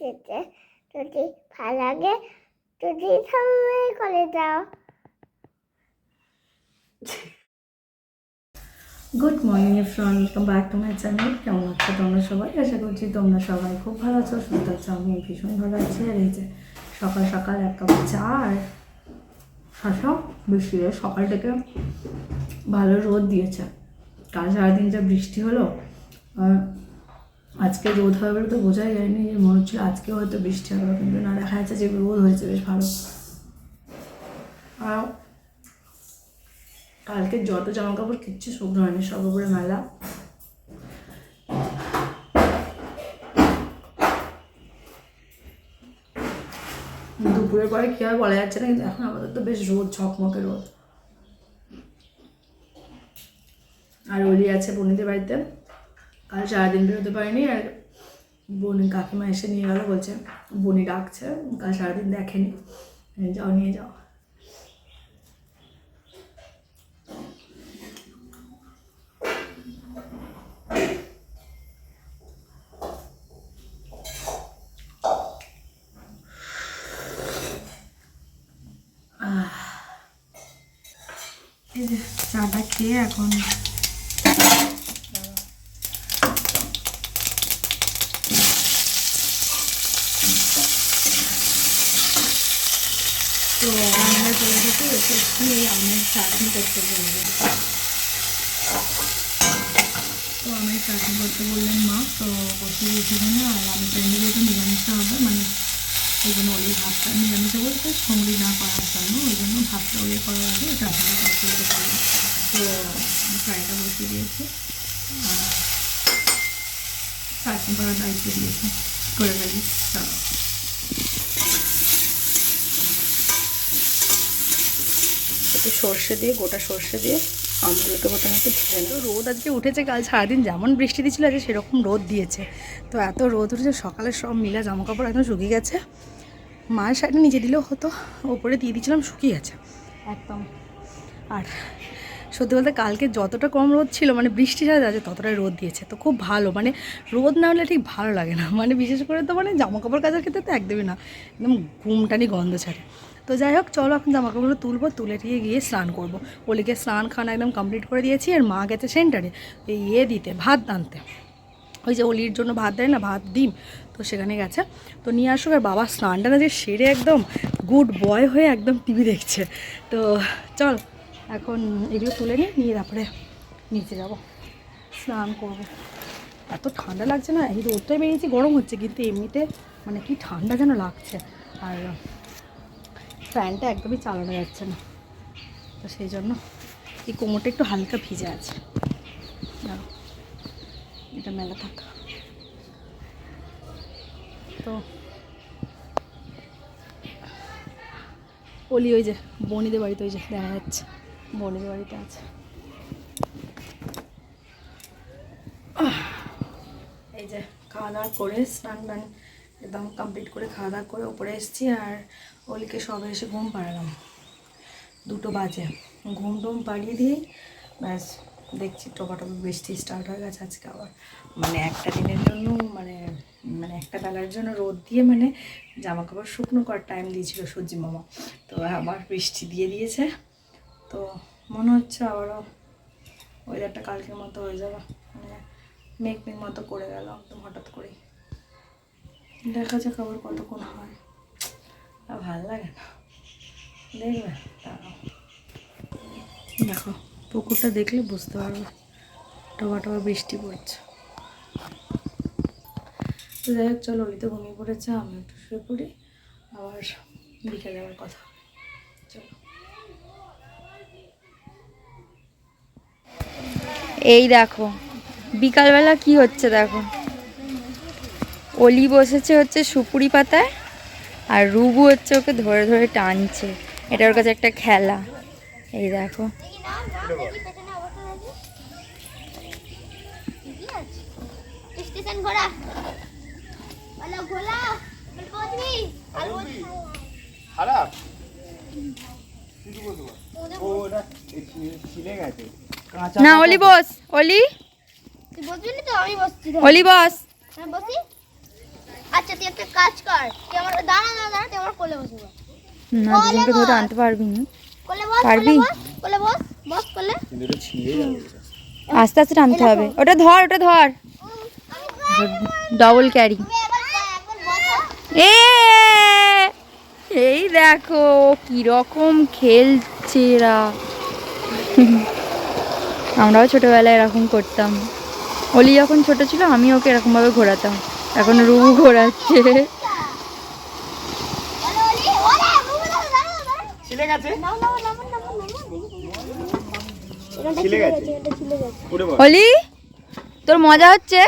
যেতে। যদি ভালো লাগে, যদি সবাই করে দাও। Good morning everyone welcome back to my channel কেমন আছো তোমরা সবাই? আশা করছি তোমরা সবাই খুব ভালো আছো, সুস্থ আছো। আমি ভীষণ ভালো আছি। আর এই যে সকাল সকাল এক কাপ চা আর শশা, বৃষ্টি সকাল থেকে ভালো রোদ দিয়েছে। কাল সারাদিন যা বৃষ্টি হলো আজকে রোদ হবে বলে তো বোঝাই যায়নি যে মনে হচ্ছিল আজকে হয়তো বৃষ্টি হবে, কিন্তু না, দেখা যাচ্ছে যে রোদ হয়েছে বেশ ভালো। আর কালকে যত জামা কাপড় কিচ্ছু শুকনো হয়নি সব উপরে মেলা। দুপুরের পরে কী হবে বলা যাচ্ছে না, কিন্তু এখন আমাদের তো বেশ রোদ, ঝকমকে রোদ। আর ওলি আছে বনিদের বাড়িতে। কাল সারাদিন বেরোতে পারিনি আর বোন কাকিমা এসে নিয়ে গেলো, বলছে বনি ডাকছে, কাল সারাদিন দেখেনি। যাও, নিয়ে যাও। চাটা খেয়ে এখন তো রান্না চলে গেছে এই আমের চাটনি করতে বলবে তো আমের চাটনি করতে বললেন মা তো বসিয়ে দিয়েছি এখানে আর আমি ফ্রেন্ডে যেহেতু নিরামিষটা হবে মানে ওই জন্য ওই ভাতটা নিরামিষে বলতে সঙ্গী না করার জন্য ওই জন্য ভাতটা ওই করার আগে চাটনিটা করে ফেলতে পারব তো ফ্রাইটা বসিয়ে দিয়েছি আর চাটনি করার দায়িত্ব দিয়েছে করে ফেলি একটু সর্ষে দিয়ে, গোটা সর্ষে দিয়ে আমগুলোকে প্রথমে একটু ভেজে নেব। রোদ আজকে উঠেছে, কাল সারাদিন যেমন বৃষ্টি দিচ্ছিল, আজকে সেরকম রোদ দিয়েছে। তো এত রোদ উঠেছে, সকালে সব মিলা জামা কাপড় একদম শুকিয়ে গেছে। মায়ের শাড়িটা নিচে দিলেও হতো, ওপরে দিয়ে দিয়েছিলাম, শুকিয়ে গেছে। একদম। আর সত্যি বলতে কালকে যতটা কম রোদ ছিল মানে বৃষ্টি ছাড়া যাচ্ছে ততটাই রোদ দিয়েছে। তো খুব ভালো মানে রোদ না হলে ঠিক ভালো লাগে না। মানে বিশেষ করে তো মানে জামা কাপড় কাচার ক্ষেত্রে তো একদমই না, একদম ঘুমটানি গন্ধ ছাড়ে। তো যাই হোক, চলো এখন জামা কাপড়গুলো তুলবো, তুলে দিয়ে গিয়ে স্নান করব। ওলিকে স্নান খানা একদম কমপ্লিট করে দিয়েছি, আর মা গেছে সেন্টারে এই ইয়ে দিতে, ভাত আনতে। ওই যে ওলির জন্য ভাত দেয় না, ভাত ডিম, তো সেখানে গেছে। তো নিয়ে আসুক, আর বাবা স্নানটা না যে সেরে একদম গুড বয় হয়ে একদম টিভি দেখছে। তো চল, এখন এগুলো তুলে নিয়ে নিয়ে তারপরে নিচে যাব, স্নান করব। এত ঠান্ডা লাগছে না, এই রোদটাই বেরিয়েছি, গরম হচ্ছে, কিন্তু এমনিতে মানে কি ঠান্ডা যেন লাগছে। আর ফ্যানটা একদমই চালানো যাচ্ছে না। তো সেই জন্য এই কোমরটা একটু হালকা ভিজে আছে। এটা মেলা থাক। তো ওলি ওই যে, বনিদের বাড়িতে ওই যে দেখা যাচ্ছে, বনিদের বাড়িতে আছে। এই যে খাওয়া দাওয়া করে স্নান টান একদম কমপ্লিট করে খাওয়া দাওয়া করে উপরে এসেছি আর ওলিকে সবে এসে ঘুম পাড়ালাম। দুটো বাজে। ঘুম টুম পাড়িয়ে দিয়ে ব্যাস দেখছি টপাটপ বৃষ্টি স্টার্ট হয়ে গেছে আজকে আবার। মানে একটা দিনের জন্য মানে মানে একটা বেলার জন্য রোদ দিয়ে মানে জামা কাপড় শুকনো করার টাইম দিয়েছিল সূর্যি মামা। তো আবার বৃষ্টি দিয়ে দিয়েছে। তো মনে হচ্ছে আবারও ওয়েদারটা কালকের মতো হয়ে যাবে। মানে মেঘ মেঘ মতো করে গেল একদম হঠাৎ করেই। দেখা যাক আবার কতক্ষণ হয়। ভালো লাগে না। দেখবে? দেখো পুকুরটা দেখলে বুঝতে পারবে। টবা টবা বৃষ্টি পড়ছে। তো যাই হোক চলো ওই তো ঘুমিয়ে পড়েছে আমি একটু শুয়ে পড়ি আবার বিকেলে আবার কথা হবে। চলো। এই দেখো বিকালবেলা কি হচ্ছে দেখো? অলি বসেছে হচ্ছে সুপুরি পাতায় আর রুবু হচ্ছে ওকে ধরে ধরে টানছে। এটা ওর কাছে একটা খেলা। এই দেখো। না অলি বস অলি। তুই বসবি না তো? আমি বসছি অলি বস। হ্যাঁ বসি। আচ্ছা তুই একটা কাজ কর। তুই আমার দাঁড়া দাঁড়া দাঁড়া তুই আমার কোলে বসে বস। না দুজনকে ধরে আনতে পারবি না। কোলে বস পারবি? কোলে বস বস কোলে। আস্তে আস্তে টানতে হবে। ওটা ধর ওটা ধর। ডবল ক্যারি এ! এই দেখো কীরকম খেলছে এরা আমরাও ছোটবেলায় এরকম করতাম। অলি যখন ছোট ছিল আমি ওকে এরকমভাবে ঘোরাতাম। এখন রুবু ঘোরাচ্ছে। অলি তোর মজা হচ্ছে?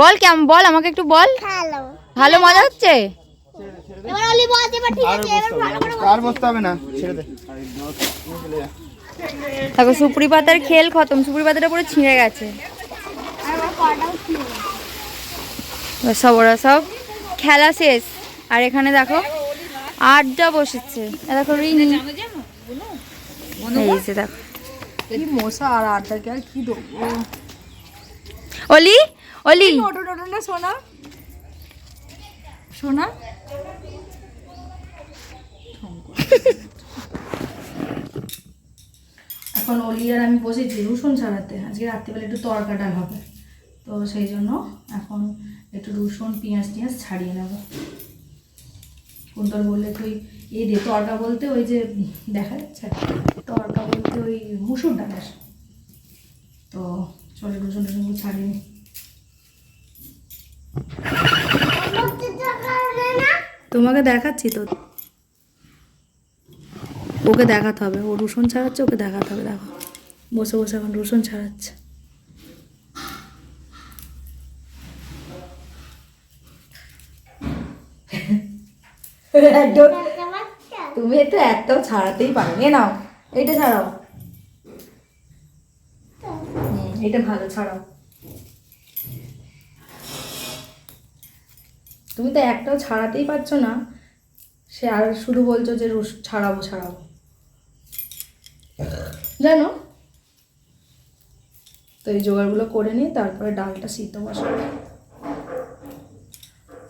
বল কেমন বল আমাকে একটু বল। ভালো। মজা হচ্ছে? দেখো সুপুরি পাতার খেল খতম সুপুরি পাতাটা পুরো ছিঁড়ে গেছে আর আমার পাটাও ছিলে গেছে। এবার সব ওরা সব খেলা শেষ। আর এখানে দেখো আড্ডা বসেছে। দেখো রিনি। এই যে দেখো। কি মশা আর আড্ডাকে আর কি দেবো অলি অলি। সোনা। সোনা। এখন অলি আর আমি বসেছি রসুন ছাড়াতে। আজকে রাত্রিবেলা একটু তরকা ডাল হবে। তো সেই জন্য এখন একটু রসুন, পেঁয়াজ টিয়াজ ছাড়িয়ে নেব। কুন্তল বললে তুই এই দে, তরকা বলতে ওই যে দেখা যাচ্ছে, তরকা বলতে ওই মুসুর ডালের তো চলে রসুন টসুন ছাড়িয়ে তোমাকে দেখাচ্ছি তো। ওকে দেখাতে হবে, ও রসুন ছাড়াচ্ছে, ওকে দেখাতে হবে, দেখো। বসে বসে এখন রসুন ছাড়াচ্ছে। তুমি তো একটাও ছাড়াতেই পারো। এ নাও। এইটা ছাড়াও। এইটা ভালো ছাড়াও। তুমি তো একটাও ছাড়াতেই পারছ না। সে আর শুধু বলছো যে রস ছাড়াবো ছাড়াবো। জানো? তো এই জোগাড়গুলো করে নিয়ে তারপরে ডালটা সিদ্ধ বসাবো।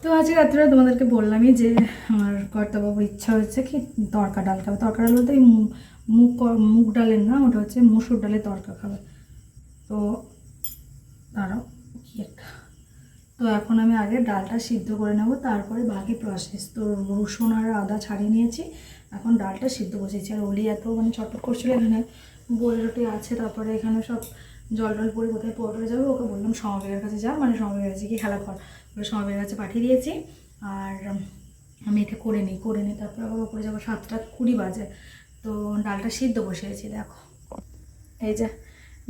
তো আজকে রাত্রে তোমাদেরকে বললামই যে আমার কর্তাবাবুর ইচ্ছা হচ্ছে কি তরকা ডাল খাবে। তরকা ডাল বলতে মুগ মুগ ডালের না, ওটা হচ্ছে মসুর ডালের তরকা খাবে। তো দাঁড়াও, কি একটা। তো এখন আমি আগে ডালটা সিদ্ধ করে নেব, তারপরে বাকি প্রসেস তো রসুন আর আদা ছাড়িয়ে নিয়েছি, এখন ডালটা সিদ্ধ বসেছি। আর ওলি এত মানে চটপট করছিল, এখানে বড়ি রুটি আছে, তারপরে এখানে সব জল টল পরে কোথায় পড়ে যাবে, ওকে বললাম সমাবের কাছে যা মানে সমাবের কাছে কি খেলা কর। সমাবের কাছে পাঠিয়ে দিয়েছি। আর আমি এটা করে নিই করে নিই, তারপরে আবার ওপরে যাব সাতটা কুড়ি বাজে। তো ডালটা সিদ্ধ বসিয়েছি, দেখো। এই যে,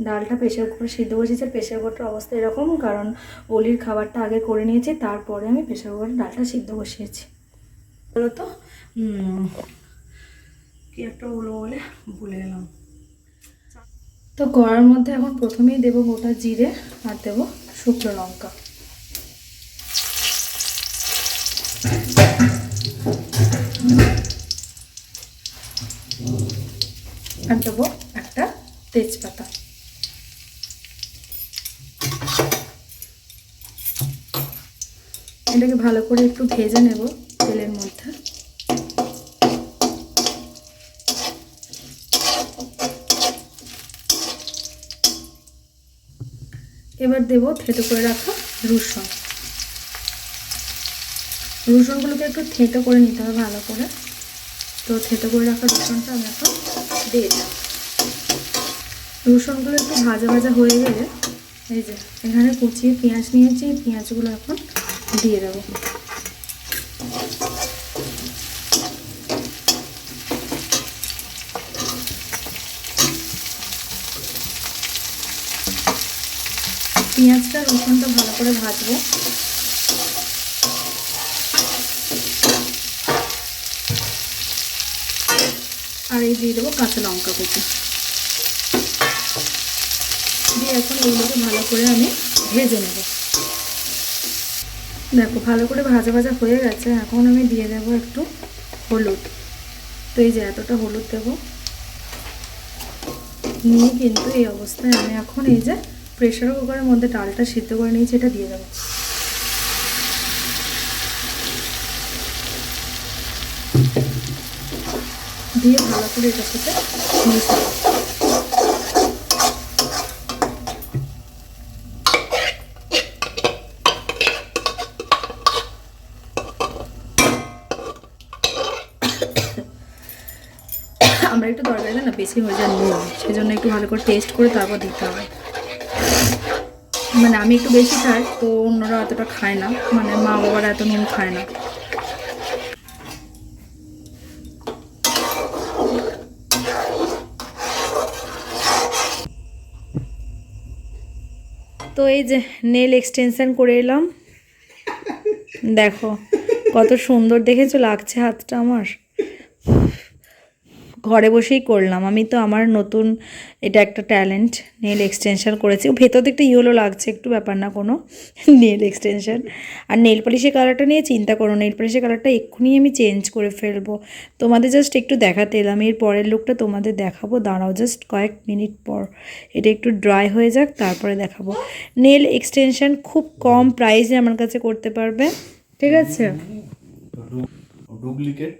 ডালটা প্রেশার কুকারে সিদ্ধ বসেছে প্রেশার কুকারটার অবস্থা এরকম, কারণ অলির খাবারটা আগে করে নিয়েছি, তারপরে আমি প্রেশার কুকারে ডালটা সিদ্ধ বসিয়েছি। বলো তো কি একটা বলব বলে ভুলে গেলাম। তো গড়ার মধ্যে এখন প্রথমেই দেবো গোটা জিরে, আর দেবো শুকনো লঙ্কা। আর দেবো একটা তেজপাতা। এটাকে ভালো করে একটু ভেজে নেব তেলের মধ্যে। এবার দেব থেতো করে রাখা রসুন। রসুনগুলোকে একটু থেতো করে নিতে হবে ভালো করে। তো থেতো করে রাখা রসুনটা আমি এখন দিয়ে দিলাম রসুনগুলো একটু ভাজা ভাজা হয়ে গেলে এই যে এখানে কুচিয়ে পেঁয়াজ নিয়েছি, পেঁয়াজগুলো এখন দিয়ে দেবো। পেঁয়াজটা রসুনটা ভালো করে ভাজবো। এই দিয়ে দেবো কাঁচা লঙ্কা কুচি। দিয়ে এখন এইগুলোকে ভালো করে আমি ভেজে নেব। দেখো, ভালো করে ভাজা ভাজা হয়ে গেছে। এখন আমি দিয়ে দেব একটু হলুদ। তো এই যে এতটা হলুদ দেব। নিয়ে কিন্তু এই অবস্থায় আমি এখন এই যে প্রেশার কুকারের মধ্যে ডালটা সিদ্ধ করে নিয়েছি, এটা দিয়ে দেবো। দিয়ে ভালো করে এটার সাথে মিশাবো আমরা একটু তরকারিটা না বেশি হয়ে যায় নুন, সেজন্য একটু ভালো করে টেস্ট করে তারপর দিতে হবে। মানে আমি একটু বেশি খাই, তো অন্যরা অতটা খায় না মানে মা বাবারা এত নুন খায় না। তো এই যে নেল এক্সটেনশন করে এলাম। দেখো কত সুন্দর দেখেছ লাগছে হাতটা আমার। ঘরে বসেই করলাম। আমি তো আমার নতুন এটা একটা ট্যালেন্ট নেল এক্সটেনশন করেছি। ভেতর দিকটা ইয়েলো লাগছে, একটু ব্যাপার না কোনো নেল এক্সটেনশন আর নেল পলিশের কালারটা নিয়ে চিন্তা করো নেল পলিশের কালারটা এক্ষুনি আমি চেঞ্জ করে ফেলব। তোমাদের জাস্ট একটু দেখাতে এলাম, এর পরের লুকটা তোমাদের দেখাবো। দাঁড়াও জাস্ট কয়েক মিনিট পর। এটা একটু ড্রাই হয়ে যাক, তারপরে দেখাবো। নেল এক্সটেনশন খুব কম প্রাইসে আমার কাছে করতে পারবে। ঠিক আছে? ডুপ্লিকেট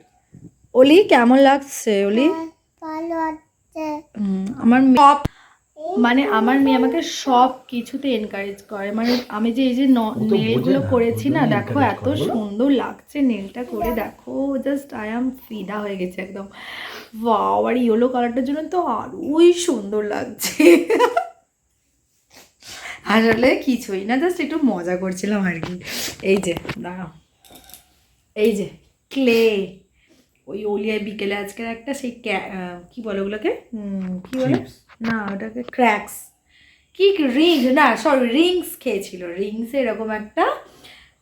অলি কেমন লাগছে অলি? ভালো আছে আমার সব মানে আমার মেয়ে আমাকে সব কিছুতে এনকারেজ করে। মানে আমি যে এই যে নেলগুলো করেছি না দেখো এত সুন্দর লাগছে নেলটা করে। দেখো জাস্ট আই এম ফিদা হয়ে গেছে একদম। ওয়াও আর ইয়েলো কালারটার জন্য তো আরোই সুন্দর লাগছে। আসলে কিছুই না জাস্ট একটু মজা করছিলাম আর কি। এই যে দাঁড়াও। এই যে ক্লে ওই ওলিয়ায় বিকেলে আজকের একটা সেই কি বলে ওগুলোকে? কি বলে? না ওটাকে ক্র্যাক্স কি রিং না সরি রিংস খেয়েছিল। রিংসে এরকম একটা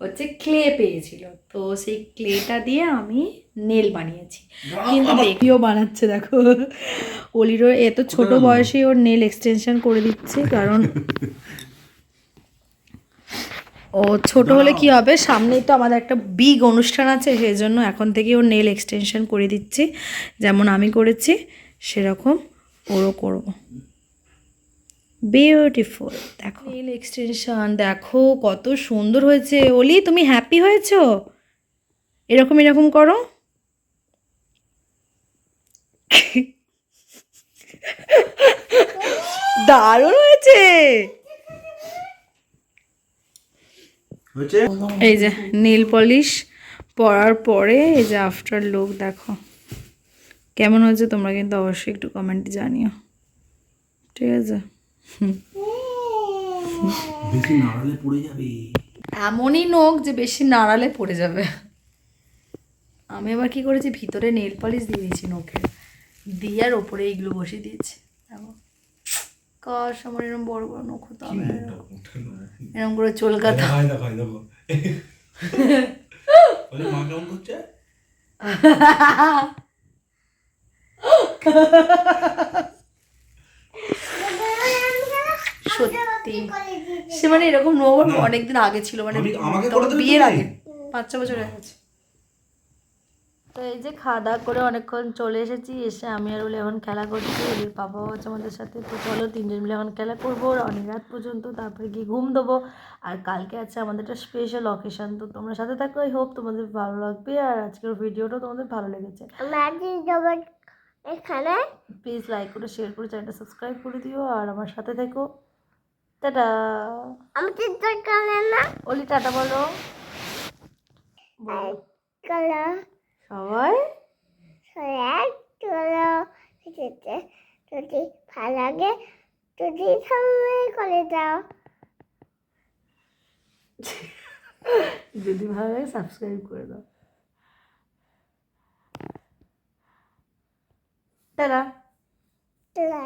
হচ্ছে ক্লে পেয়েছিল। তো সেই ক্লেটা দিয়ে আমি নেল বানিয়েছি। কিন্তু দেখিও বানাচ্ছে দেখো। অলিরও এত ছোট বয়সে ওর নেল এক্সটেনশন করে দিচ্ছে কারণ ও ছোট হলে কি হবে? সামনেই তো আমাদের একটা বিগ অনুষ্ঠান আছে সেই জন্য এখন থেকে ওর নেল এক্সটেনশন করে দিচ্ছি। যেমন আমি করেছি সেরকম ওরও করব। বিউটিফুল দেখো। নেল এক্সটেনশন দেখো কত সুন্দর হয়েছে। ওলি তুমি হ্যাপি হয়েছো? এরকম এরকম করো। দারুণ হয়েছে হয়েছে এই যে নীল পলিশ পরার পরে এই যে আফটার লুক দেখো। কেমন হয়েছে তোমরা কিন্তু অবশ্যই একটু কমেন্টে জানিও। ঠিক আছে? বেশি নাড়ালে পড়ে যাবে। এমনই নোক যে বেশি নাড়ালে পড়ে যাবে। আমি আবার কি করেছি? ভিতরে নেল পলিশ দিয়ে দিয়েছি নোকে। দিয়ে আর ওপরে এইগুলো বসিয়ে দিয়েছি। দেখো কাশ আমার এরকম বড় বড় নখ হতো আমি এরকম করে চলকাতা দেখো মা কেমন করছে? সত্যি। সে মানে এরকম নোবর অনেকদিন আগে ছিল মানে বিয়ের আগে পাঁচ ছ বছর হয়ে গেছে তো এই যে খাওয়া দাওয়া করে অনেকক্ষণ চলে এসেছি এসে আমি আর ওলে এখন খেলা করছি। ওদের পাপাও আছে আমাদের সাথে। তো চলো তিনজন মিলে এখন খেলা করব। অনেক রাত পর্যন্ত তারপরে গিয়ে ঘুম দেবো। আর কালকে আছে আমাদের একটা স্পেশাল অকেশন তো তোমরা সাথে থাকো আই হোপ তোমাদের ভালো লাগবে। আর আজকের ভিডিওটা তোমাদের ভালো লেগেছে। এখানে। প্লিজ লাইক করে শেয়ার করে চ্যানেলটা সাবস্ক্রাইব করে দিও। আর আমার সাথে থেকো। টাটা আমাদের দরকার না। ওলি টাটা বলো। বলো। কালো সবাই? সয়াক কালো যেতে যদি ভালো লাগে যদি সবাই করে দাও। যদি ভালো লাগে সাবস্ক্রাইব করে দাও। টাটা। তোরা